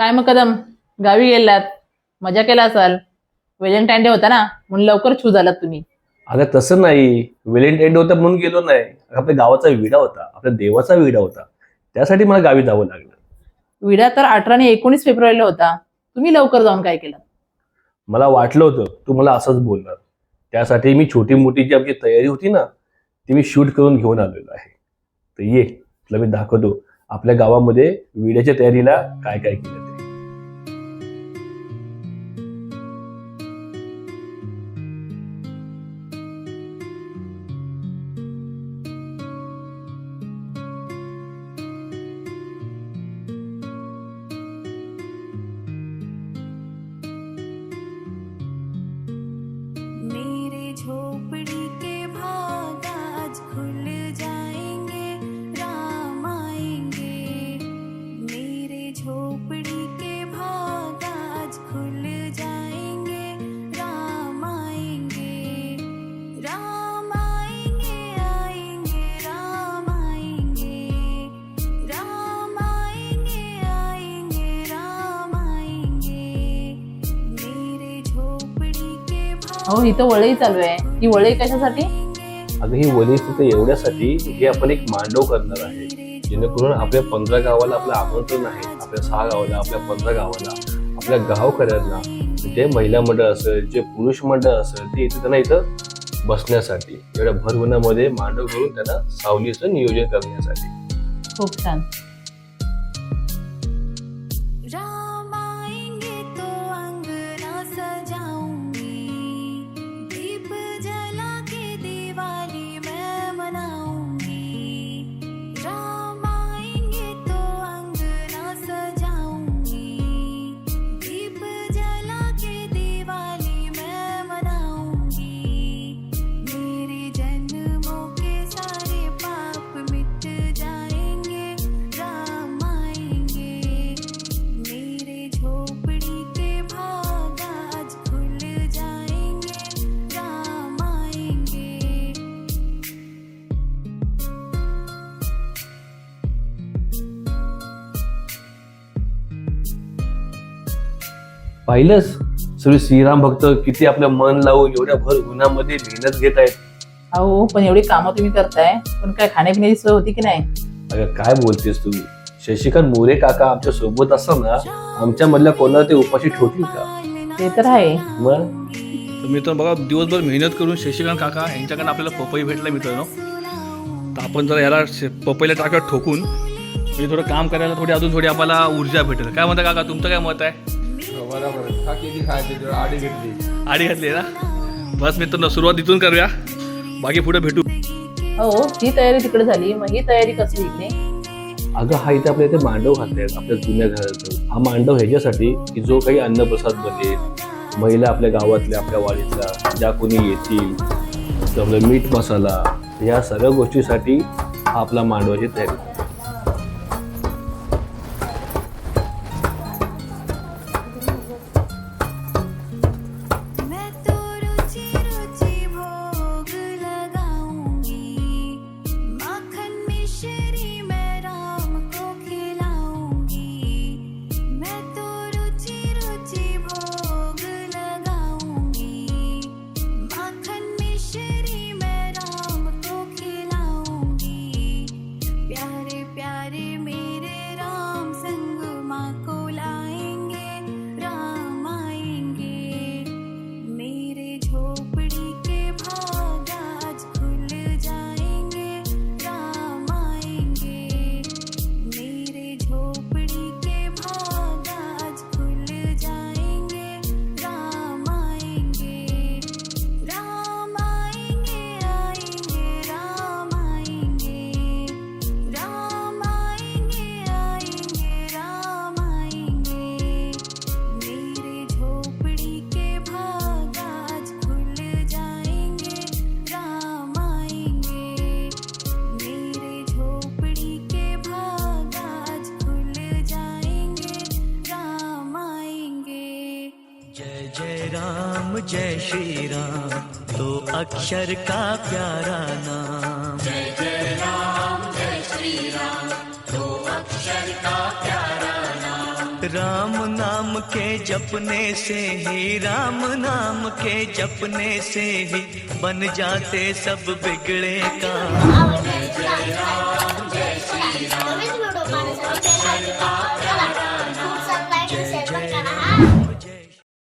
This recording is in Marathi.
काय मग कदम? गावी गेलात. मजा केला असाल. व्हॅलेंटाईन डे होता ना? म्हणून लवकर छू झालात तुम्ही. अगं तसं नाही. व्हॅलेंटाईन डे होता म्हणून गेलो नाही. आपल्या गावाचा विडा होता. आपल्या देवाचा विडा होता. त्यासाठी मला गावी जावं लागलं. विडा तर अठरा आणि एकोणीस फेब्रुवारीला होता. तुम्ही लवकर जाऊन काय केलं? मला वाटलं होतं तू मला असंच बोलणार. त्यासाठी मी छोटी मोठी जी आमची तयारी होती ना ती मी शूट करून घेऊन आलेलो आहे. तर ये तुला मी दाखवतो आपल्या गावामध्ये विड्याच्या तयारीला काय काय केलं झोपड़ी के भाग आज खुल जाएंगे राम आएंगे राम आएंगे आएंगे राम आएंगे राम आएंगे आएंगे राम आएंगे। मेरे झोपड़ी के भाग हो ही तर वळई चालू आहे. ही वळई कशासाठी? अगं ही वली तिथे एवढ्यासाठी की आपण एक मांडव करणार आहे. जेणेकरून आपल्या पंधरा गावाला आपलं आमंत्रण आहे. आपल्या सहा गावाला आपल्या पंधरा गावाला आपल्या गावकऱ्यांना जे महिला मंडळ असेल जे पुरुष मंडळ असेल ते इथे त्यांना इथं बसण्यासाठी एवढ्या भर उन्हामध्ये मांडव करून त्यांना सावलीचं नियोजन करण्यासाठी. खूप छान. पाहिलंच. सगळे श्रीराम भक्त किती आपलं मन लावून एवढ्या भर उन्हामध्ये मेहनत घेत आहेत. अहो पण एवढी कामं तुम्ही करताय पण काय खाण्यापिण्याची सोय होती की नाही? अगं काय बोलतेस तू शशिकांत मोरे काका आमच्यासोबत असताना आमच्या मधल्या कोणाला ते उपाशी ठेवतील का? ते तर आहे. मग? तर मित्रांनो बघा दिवसभर मेहनत करून शशिकांत काका यांच्याकडनं आपल्याला पपई भेटला मित्रांनो. तर आपण जरा याला शे- पपईला टाकत ठोकून म्हणजे थोडं काम करायला थोडी अजून थोडी आपल्याला ऊर्जा भेटेल. काय म्हणता काका तुमचं काय मत आहे? आडी घेतली. आडी घातली ना? बस मित्रांनो सुरुवात इथून करूया. बाकी पुढे भेटू. हो ही तयारी तिकडे झाली. मग ही तयारी कसली इकडे अगं हा इथे आपल्या इथे मांडव घातले आपल्या जुन्या घराचं हा मांडव ह्याच्यासाठी की जो काही अन्नप्रसाद बनेल महिला आपल्या गावातल्या आपल्या वाडीतल्या ज्या कोणी येतील आपलं मीठ मसाला या सगळ्या गोष्टीसाठी हा आपला मांडवाची तयारी. राम जय श्री राम दो अक्षर का प्यारा नाम। जय जय राम जय श्री राम दो अक्षर का प्यारा नाम। राम नाम के जपने से ही राम नाम के जपने से ही बन जाते सब बिगड़े काम।